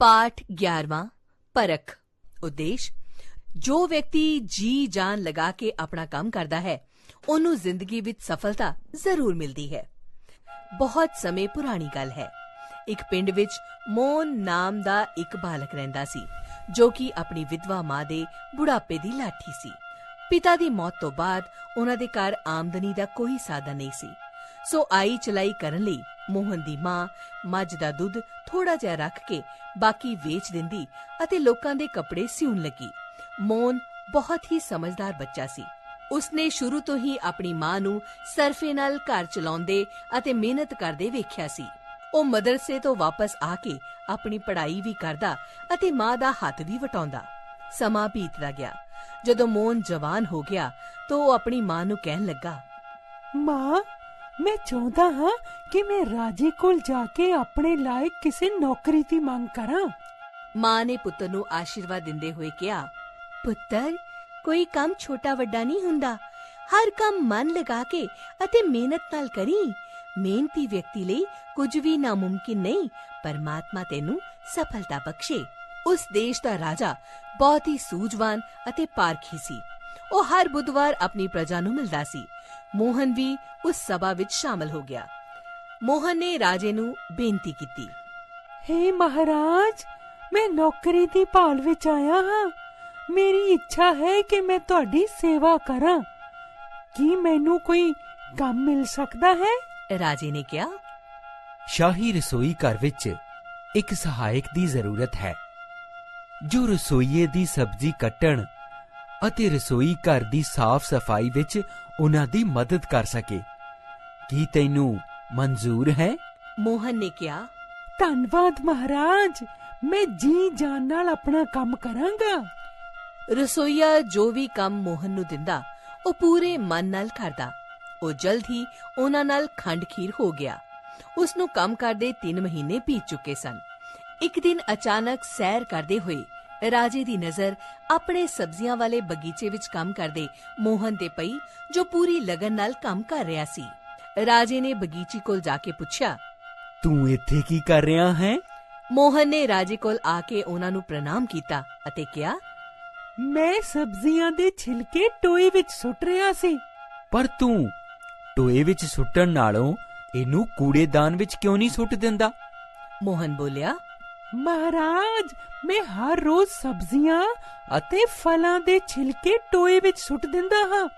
ਪਾਠ 11ਵਾਂ ਪਰਖ, ਉਦੇਸ਼। ਜੋ ਵਿਅਕਤੀ ਜੀ ਜਾਨ ਲਗਾ ਕੇ ਆਪਣਾ ਕੰਮ ਕਰਦਾ ਹੈ, ਉਹਨੂੰ ਜ਼ਿੰਦਗੀ ਵਿੱਚ ਸਫਲਤਾ ਜ਼ਰੂਰ ਮਿਲਦੀ ਹੈ। ਬਹੁਤ ਸਮੇਂ ਪੁਰਾਣੀ ਗੱਲ ਹੈ। ਇੱਕ ਪਿੰਡ ਵਿੱਚ ਮੋਨ ਨਾਮ ਦਾ ਇੱਕ ਬਾਲਕ ਰਹਿੰਦਾ ਸੀ, ਜੋ ਕਿ ਆਪਣੀ ਵਿਧਵਾ ਮਾਂ ਦੇ ਬੁਢਾਪੇ ਦੀ ਲਾਠੀ ਸੀ। ਪਿਤਾ ਦੀ ਮੌਤ ਤੋਂ ਬਾਅਦ ਉਹਨਾਂ ਦੇ ਘਰ ਆਮਦਨੀ ਦਾ ਕੋਈ ਸਾਧਨ ਨਹੀਂ ਸੀ। ਸੋ ਆਈ ਚਲਾਈ ਕਰਨ ਲਈ ਮੋਹਨ ਦੀ ਮਾਂ, ਮੱਝ ਦਾ ਦੁੱਧ ਥੋੜਾ ਜਿਹਾ ਰੱਖ ਕੇ ਬਾਕੀ ਵੇਚ ਦਿੰਦੀ ਅਤੇ ਲੋਕਾਂ ਦੇ ਕੱਪੜੇ ਸਿਉਣ ਲੱਗੀ। ਮੋਹਨ ਬਹੁਤ ਹੀ ਸਮਝਦਾਰ ਬੱਚਾ ਸੀ। ਉਸਨੇ ਸ਼ੁਰੂ ਤੋਂ ਹੀ ਆਪਣੀ ਮਾਂ ਨੂੰ ਸਰਫੇ ਨਾਲ ਘਰ ਚਲਾਉਂਦੇ ਅਤੇ ਮਿਹਨਤ ਕਰਦੇ ਵੇਖਿਆ ਸੀ। ਉਹ ਮਦਰਸੇ ਤੋਂ ਵਾਪਸ ਆ ਕੇ ਆਪਣੀ ਪੜ੍ਹਾਈ ਵੀ ਕਰਦਾ ਅਤੇ ਮਾਂ ਦਾ ਹੱਥ ਵੀ ਵਟਾਉਂਦਾ। ਸਮਾਂ ਬੀਤਦਾ ਗਿਆ। ਜਦੋਂ ਮੋਹਨ ਜਵਾਨ ਹੋ ਗਿਆ ਤਾਂ ਉਹ ਆਪਣੀ ਮਾਂ ਨੂੰ ਕਹਿਣ ਲੱਗਾ, ਮਾਂ ਮੈਂ ਚਾਹੁੰਦਾ ਹਾਂ ਕਿ ਮੈਂ ਰਾਜੇ ਕੋਲ ਜਾ ਕੇ ਆਪਣੇ ਲਾਇਕ ਕਿਸੇ ਨੌਕਰੀ ਦੀ ਮੰਗ ਕਰਾਂ। ਮਾਂ ਨੇ ਪੁੱਤਰ ਨੂੰ ਆਸ਼ੀਰਵਾਦ ਦਿੰਦੇ ਹੋਏ ਕਿਹਾ, ਪੁੱਤਰ, ਕੋਈ ਕੰਮ ਛੋਟਾ ਵੱਡਾ ਨਹੀਂ ਹੁੰਦਾ। ਹਰ ਕੰਮ ਮਨ ਲਗਾ ਕੇ ਅਤੇ ਮਿਹਨਤ ਨਾਲ ਕਰੀ। ਮਿਹਨਤੀ ਵਿਅਕਤੀ ਲਈ ਕੁਝ ਵੀ ਨਾਮੁਮਕਿਨ ਨਹੀਂ, ਪਰਮਾਤਮਾ ਤੈਨੂੰ ਸਫਲਤਾ ਬਖਸ਼ੇ। ਉਸ ਦੇਸ਼ ਦਾ ਰਾਜਾ ਬਹੁਤ ਹੀ ਸੂਝਵਾਨ ਅਤੇ ਪਾਰਖੀ ਸੀ। ਉਹ ਹਰ ਬੁੱਧਵਾਰ ਆਪਣੀ ਪ੍ਰਜਾ ਨੂੰ ਮਿਲਦਾ ਸੀ। ਮੋਹਨ ਵੀ ਉਸ ਸਭਾ ਵਿੱਚ ਸ਼ਾਮਲ ਹੋ ਗਿਆ। ਮੋਹਨ ਨੇ ਰਾਜੇ ਨੂੰ ਬੇਨਤੀ ਕੀਤੀ। ਹੇ ਮਹਾਰਾਜ ਮੈਂ ਨੌਕਰੀ ਦੀ ਭਾਲ ਵਿੱਚ ਆਇਆ ਹਾਂ। ਮੇਰੀ ਇੱਛਾ ਹੈ ਕਿ ਮੈਂ ਤੁਹਾਡੀ ਸੇਵਾ ਕਰਾਂ। ਕੀ ਮੈਨੂੰ ਕੋਈ ਕੰਮ ਮਿਲ ਸਕਦਾ ਹੈ? ਰਾਜੇ ਨੇ ਕਿਹਾ ਸ਼ਾਹੀ ਰਸੋਈ ਘਰ ਵਿੱਚ ਇੱਕ ਸਹਾਇਕ ਦੀ ਜ਼ਰੂਰਤ ਹੈ। ਜੋ ਰਸੋਈਏ ਦੀ ਸਬਜ਼ੀ ਕੱਟਣ ਅਤੇ ਰਸੋਈ ਘਰ ਦੀ ਸਾਫ਼ ਸਫ਼ਾਈ ਵਿੱਚ ਉਹਨਾਂ ਦੀ ਮਦਦ ਕਰ ਸਕੇ। ਕੀ ਤੈਨੂੰ ਮਨਜ਼ੂਰ ਹੈ? ਮੋਹਨ ਨੇ ਕਿਹਾ ਧੰਨਵਾਦ ਮਹਾਰਾਜ! ਮੈਂ ਜੀ ਜਾਨ ਨਾਲ ਆਪਣਾ ਕੰਮ ਕਰਾਂਗਾ। ਰਸੋਈਆ ਜੋ ਵੀ ਕੰਮ ਮੋਹਨ ਨੂੰ ਦਿੰਦਾ ਉਹ ਪੂਰੇ ਮਨ ਨਾਲ ਕਰਦਾ। ਉਹ ਜਲਦ ਹੀ ਉਹਨਾਂ ਨਾਲ ਖੰਡ ਖੀਰ ਹੋ ਗਿਆ। ਉਸ ਨੂੰ ਕੰਮ ਕਰਦੇ 3 ਮਹੀਨੇ ਬੀਤ ਚੁੱਕੇ ਸਨ। ਇੱਕ ਦਿਨ ਅਚਾਨਕ ਸੈਰ ਕਰਦੇ ਹੋਏ ਰਾਜੇ ਦੀ ਨਜ਼ਰ ਆਪਣੇ ਸਬਜ਼ੀਆਂ ਵਾਲੇ ਬਗੀਚੇ ਵਿੱਚ ਕੰਮ ਕਰਦੇ ਮੋਹਨ ਤੇ ਪਈ ਜੋ ਪੂਰੀ ਲਗਨ ਨਾਲ ਕੰਮ ਕਰ ਰਿਹਾ ਸੀ। ਰਾਜੇ ਨੇ ਬਗੀਚੀ ਕੋਲ ਜਾ ਕੇ ਪੁੱਛਿਆ ਤੂੰ ਇੱਥੇ ਕੀ ਕਰ ਰਿਹਾ ਹੈ? ਮੋਹਨ ਨੇ ਰਾਜੇ ਕੋਲ ਆ ਕੇ ਉਹਨਾਂ ਨੂੰ ਪ੍ਰਣਾਮ ਕੀਤਾ ਅਤੇ ਕਿਹਾ ਮੈਂ ਸਬਜ਼ੀਆਂ ਦੇ ਛਿਲਕੇ ਟੋਏ ਵਿੱਚ ਸੁੱਟ ਰਿਹਾ ਸੀ। ਪਰ ਤੂੰ ਟੋਏ ਵਿੱਚ ਸੁੱਟਣ ਨਾਲੋਂ ਇਹਨੂੰ ਕੂੜੇਦਾਨ ਵਿੱਚ ਕਿਉਂ ਨਹੀਂ ਸੁੱਟ ਦਿੰਦਾ? ਮੋਹਨ ਬੋਲਿਆ ਮਹਾਰਾਜ ਮੈਂ ਹਰ ਰੋਜ਼ ਸਬਜ਼ੀਆਂ ਅਤੇ ਫਲਾਂ ਦੇ ਛਿਲਕੇ ਟੋਏ ਵਿੱਚ ਸੁੱਟ ਦਿੰਦਾ ਹਾਂ।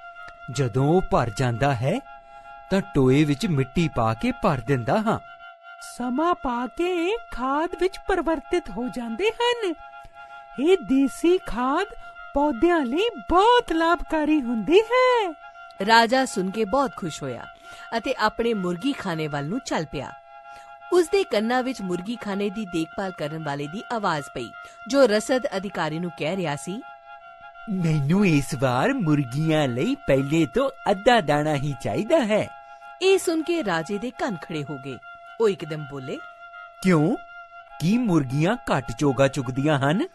ਜਦੋਂ ਉਹ ਭਰ ਜਾਂਦਾ ਹੈ ਤਾਂ ਟੋਏ ਵਿੱਚ ਮਿੱਟੀ ਪਾ ਕੇ ਭਰ ਦਿੰਦਾ ਹਾਂ। ਸਮਾਂ ਪਾ ਕੇ ਖਾਦ ਵਿੱਚ ਪਰਿਵਰਤਿਤ ਹੋ ਜਾਂਦੇ ਹਨ। ਇਹ ਦੇਸੀ ਖਾਦ ਪੌਦਿਆਂ ਲਈ ਬਹੁਤ ਲਾਭਕਾਰੀ ਹੁੰਦੀ ਹੈ। ਰਾਜਾ ਸੁਣ ਕੇ ਬਹੁਤ ਖੁਸ਼ ਹੋਇਆ ਅਤੇ ਆਪਣੇ ਮੁਰਗੀ ਖਾਨੇ ਵੱਲ ਨੂੰ ਚੱਲ ਪਿਆ। ਉਸ ਦੇ ਕੰਨਾਂ ਵਿੱਚ ਮੁਰਗੀ ਖਾਨੇ ਦੀ ਦੇਖਭਾਲ ਕਰਨ ਵਾਲੇ ਦੀ ਆਵਾਜ਼ ਪਈ ਜੋ ਰਸਦ ਅਧਿਕਾਰੀ ਨੂੰ ਕਹਿ ਰਿਹਾ ਸੀ ਮੈਨੂੰ ਇਸ ਵਾਰ ਮੁਰਗੀਆਂ ਲਈ ਪਹਿਲੇ ਤੋਂ ਅੱਧਾ ਦਾਣਾ ਹੀ ਚਾਹੀਦਾ ਹੈ। ਇਹ ਸੁਣ ਕੇ ਰਾਜੇ ਦੇ ਕੰਨ ਖੜੇ ਹੋ ਗਏ। ਉਹ ਇੱਕਦਮ ਬੋਲੇ ਕਿਉਂ? ਕੀ ਮੁਰਗੀਆਂ ਘੱਟ ਚੋਗਾ ਚੁਗਦੀਆਂ ਹਨ?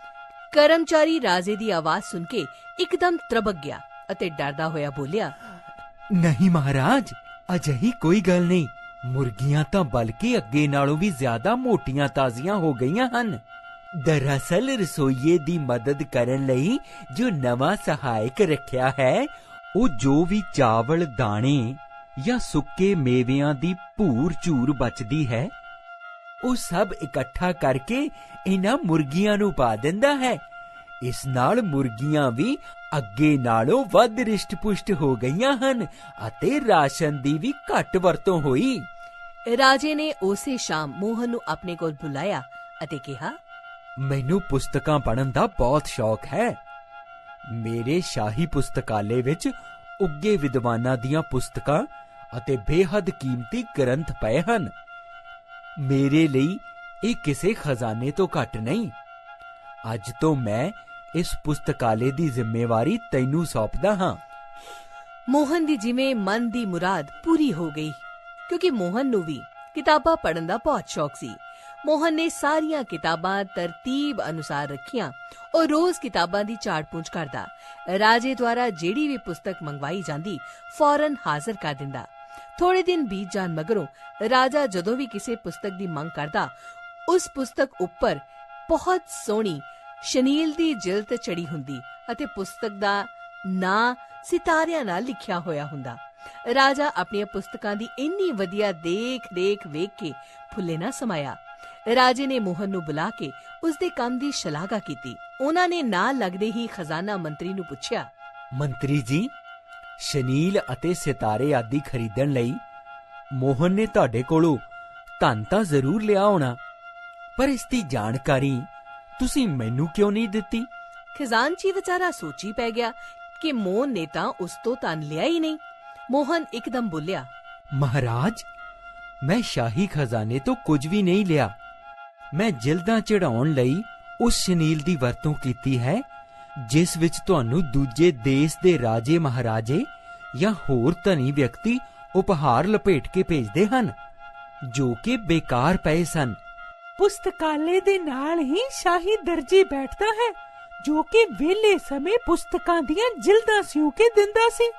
ਕਰਮਚਾਰੀ ਰਾਜੇ ਦੀ ਆਵਾਜ਼ ਸੁਣ ਕੇ ਇੱਕਦਮ ਤਰਬਕ ਗਿਆ ਅਤੇ ਡਰਦਾ ਹੋਇਆ ਬੋਲਿਆ ਨਹੀਂ ਮਹਾਰਾਜ ਅਜਿਹੀ ਕੋਈ ਗੱਲ ਨਹੀਂ। ਮੁਰਗੀਆਂ ਤਾਂ ਬਲਕਿ ਅੱਗੇ ਨਾਲੋਂ ਵੀ ਜ਼ਿਆਦਾ ਮੋਟੀਆਂ ਤਾਜ਼ੀਆਂ ਹੋ ਗਈਆਂ ਹਨ। ਦਰਅਸਲ ਰਸੋਈਏ ਦੀ ਮਦਦ ਕਰਨ ਲਈ ਜੋ ਨਵਾਂ ਸਹਾਇਕ ਰੱਖਿਆ ਹੈ, ਉਹ ਜੋ ਵੀ ਚਾਵਲ, ਦਾਣੇ ਜਾਂ ਸੁੱਕੇ ਮੇਵਿਆਂ ਦੀ ਭੂਰ ਝੂਰ ਬਚਦੀ ਹੈ, ਉਹ ਸਭ ਇਕੱਠਾ ਕਰਕੇ ਇਹਨਾਂ ਮੁਰਗੀਆਂ ਨੂੰ ਪਾ ਦਿੰਦਾ ਹੈ। ਇਸ ਨਾਲ ਮੁਰਗੀਆਂ ਵੀ ਅੱਗੇ ਨਾਲੋਂ ਵੱਧ ਰਿਸ਼ਟ-ਪੁਸ਼ਟ ਹੋ ਗਈਆਂ ਹਨ ਅਤੇ ਰਾਸ਼ਨ ਦੀ ਵੀ ਘੱਟ ਵਰਤੋਂ ਹੋਈ। ਰਾਜੇ ਨੇ ਉਸੇ ਸ਼ਾਮ ਮੋਹਨ ਨੂੰ ਆਪਣੇ ਕੋਲ ਬੁਲਾਇਆ ਅਤੇ ਕਿਹਾ ਮੈਨੂੰ ਪੁਸਤਕਾਂ ਪੜ੍ਹਨ ਦਾ ਬਹੁਤ ਸ਼ੌਕ ਹੈ। ਮੇਰੇ ਸ਼ਾਹੀ ਪੁਸਤਕਾਲੇ ਵਿੱਚ ਉੱਗੇ ਵਿਦਵਾਨਾਂ ਦੀਆਂ ਪੁਸਤਕਾਂ ਅਤੇ ਬੇਹੱਦ ਕੀਮਤੀ ਗ੍ਰੰਥ ਪਏ ਹਨ। ਮੇਰੇ ਲਈ ਇਹ ਕਿਸੇ ਖਜ਼ਾਨੇ ਤੋਂ ਘੱਟ ਨਹੀਂ। ਅੱਜ ਤੋਂ ਮੈਂ ਇਸ ਪੁਸਤਕਾਲੇ ਦੀ ਜ਼ਿੰਮੇਵਾਰੀ ਤੈਨੂੰ ਸੌਂਪਦਾ ਹਾਂ। ਮੋਹਨ ਦੀ ਜਿਵੇਂ ਮਨ ਦੀ ਮੁਰਾਦ ਪੂਰੀ ਹੋ ਗਈ, ਕਿਉਂਕਿ ਮੋਹਨ ਨੂੰ ਵੀ ਕਿਤਾਬਾਂ ਪੜ੍ਹਨ ਦਾ ਬਹੁਤ ਸ਼ੌਕ ਸੀ। ਮੋਹਨ ਨੇ ਸਾਰੀਆਂ ਕਿਤਾਬਾਂ ਤਰਤੀਬ ਅਨੁਸਾਰ ਰੱਖੀਆਂ, ਉਹ ਰੋਜ਼ ਕਿਤਾਬਾਂ ਦੀ ਝਾੜ-ਪੂੰਝ ਕਰਦਾ। ਰਾਜੇ ਦੁਆਰਾ ਜਿਹੜੀ ਵੀ ਪੁਸਤਕ ਮੰਗਵਾਈ ਜਾਂਦੀ, ਫੌਰਨ ਹਾਜ਼ਰ ਕਰ ਦਿੰਦਾ। ਥੋੜੇ ਦਿਨ ਬੀਤ ਜਾਣ ਮਗਰੋਂ ਰਾਜਾ ਜਦੋਂ ਵੀ ਕਿਸੇ ਪੁਸਤਕ ਦੀ ਮੰਗ ਕਰਦਾ, ਉਸ ਪੁਸਤਕ ਉੱਪਰ ਬਹੁਤ ਸੋਹਣੀ ਸ਼ਨੀਲ ਦੀ ਜਿਲਦ ਚੜੀ ਹੁੰਦੀ ਅਤੇ ਪੁਸਤਕ ਦਾ ਨਾਂ ਸਿਤਾਰਿਆਂ ਨਾਲ ਲਿਖਿਆ ਹੋਇਆ ਹੁੰਦਾ। ਰਾਜਾ ਆਪਣੀਆਂ ਪੁਸਤਕਾਂ ਦੀ ਇੰਨੀ ਵਧੀਆ ਦੇਖ-ਦੇਖ ਵੇਖ ਕੇ ਫੁੱਲੇ ਨਾ ਸਮਾਇਆ। ਰਾਜੇ ਨੇ ਮੋਹਨ ਨੂੰ ਬੁਲਾ ਕੇ ਉਸ ਦੇ ਕੰਮ ਦੀ ਸ਼ਲਾਘਾ ਕੀਤੀ। ਉਹਨਾਂ ਨੇ ਨਾਲ ਲੱਗਦੇ ਹੀ ਖਜ਼ਾਨਾ ਮੰਤਰੀ ਨੂੰ ਪੁੱਛਿਆ, ਮੰਤਰੀ ਜੀ, ਸ਼ਨੀਲ ਅਤੇ ਸਿਤਾਰੇ ਆਦਿ ਖਰੀਦਣ ਲਈ ਮੋਹਨ ਨੇ ਤੁਹਾਡੇ ਕੋਲੋਂ ਧਨ ਤਾਂ ਜ਼ਰੂਰ ਲਿਆ ਹੋਣਾ, ਪਰ ਇਸ ਦੀ ਜਾਣਕਾਰੀ ਤੁਸੀਂ ਮੈਨੂੰ ਕਿਉਂ ਨਹੀਂ ਦਿੱਤੀ? ਖਜ਼ਾਨਚੀ ਵਿਚਾਰਾ ਸੋਚੀ ਪੈ ਗਿਆ ਕਿ ਮੋਹਨ ਨੇ ਤਾਂ ਉਸ ਤੋਂ ਤਨ ਲਿਆ ਹੀ ਨਹੀਂ। ਮੋਹਨ ਇੱਕਦਮ ਬੋਲਿਆ ਮਹਾਰਾਜ ਮੈਂ ਸ਼ਾਹੀ ਖਜ਼ਾਨੇ ਤੋਂ ਕੁਝ ਵੀ ਨਹੀਂ ਲਿਆ। ਮੈਂ ਜਿਲਦਾਂ ਚੜਾਉਣ ਲਈ ਉਸ ਸ਼ਨੀਲ ਦੀ ਵਰਤੋਂ ਕੀਤੀ ਹੈ ਜਿਸ ਵਿੱਚ ਤੁਹਾਨੂੰ ਦੂਜੇ ਦੇਸ਼ ਦੇ ਰਾਜੇ ਮਹਾਰਾਜੇ ਜਾਂ ਹੋਰ ਧਨੀ ਵਿਅਕਤੀ ਉਪਹਾਰ ਲਪੇਟ ਕੇ ਭੇਜਦੇ ਹਨ ਜੋ ਕਿ ਬੇਕਾਰ ਪਏ ਸਨ। ਪੁਸਤਕਾਲੇ ਦੇ ਨਾਲ ਹੀ ਸ਼ਾਹੀ ਦਰਜੀ ਬੈਠਦਾ ਹੈ ਜੋ ਕਿ ਵਿਹਲੇ ਸਮੇਂ ਪੁਸਤਕਾਂ ਦੀਆਂ ਜਿਲਦਾਂ ਸਿਉ ਕੇ ਦਿੰਦਾ ਸੀ।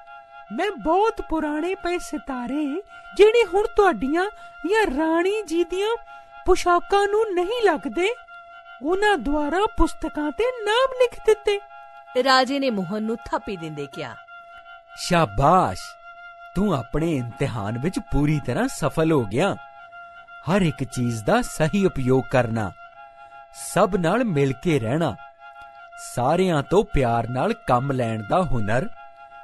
ਮੈਂ ਬਹੁਤ ਪੁਰਾਣੇ ਪਏ ਸਿਤਾਰੇ ਜਿਹੜੇ ਹੁਣ ਤੁਹਾਡੀਆਂ ਜਾਂ ਰਾਣੀ ਜੀ ਦੀਆਂ ਪੁਸ਼ਾਕਾਂ ਨੂੰ ਨਹੀਂ ਲੱਗਦੇ ਉਹਨਾਂ ਦੁਆਰਾ ਪੁਸਤਕਾਂ ਤੇ ਨਾਮ ਲਿਖ ਦਿੱਤੇ। ਰਾਜੇ ਨੇ ਮੋਹਨ ਨੂੰ ਥਾਪੀ ਦਿੰਦੇ ਕਿਹਾ ਸ਼ਾਬਾਸ਼! ਤੂੰ ਆਪਣੇ ਇਮਤਿਹਾਨ ਵਿੱਚ ਪੂਰੀ ਤਰ੍ਹਾਂ ਸਫਲ ਹੋ ਗਿਆ। ਹਰ ਇੱਕ ਚੀਜ਼ ਦਾ ਸਹੀ ਉਪਯੋਗ ਕਰਨਾ, ਸਭ ਨਾਲ ਮਿਲ ਕੇ ਰਹਿਣਾ, ਸਾਰਿਆਂ ਤੋਂ ਪਿਆਰ ਨਾਲ ਕੰਮ ਲੈਣ ਦਾ ਹੁਨਰ,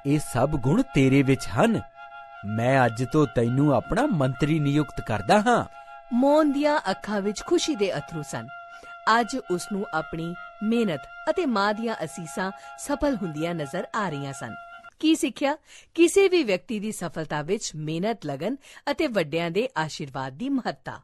ਇਹ ਸਭ ਗੁਣ ਤੇਰੇ ਵਿੱਚ ਹਨ। ਮੈਂ ਅੱਜ ਤੋਂ ਤੈਨੂੰ ਆਪਣਾ ਮੰਤਰੀ ਨਿਯੁਕਤ ਕਰਦਾ ਹਾਂ। ਮੋਹਨ ਦੀਆਂ ਅੱਖਾਂ ਵਿੱਚ ਖੁਸ਼ੀ ਦੇ ਅਥਰੂ ਸਨ। ਅੱਜ ਉਸ ਨੂੰ ਆਪਣੀ ਮਿਹਨਤ ਅਤੇ ਮਾਂ ਦੀਆਂ ਅਸੀਸਾਂ ਸਫਲ ਹੁੰਦੀਆਂ ਨਜ਼ਰ ਆ ਰਹੀਆਂ ਸਨ। ਕੀ ਸਿੱਖਿਆ? ਕਿਸੇ ਵੀ ਵਿਅਕਤੀ ਦੀ ਸਫਲਤਾ ਵਿੱਚ ਮਿਹਨਤ, ਲਗਨ ਅਤੇ ਵੱਡਿਆਂ ਦੇ ਆਸ਼ੀਰਵਾਦ ਦੀ ਮਹੱਤਤਾ।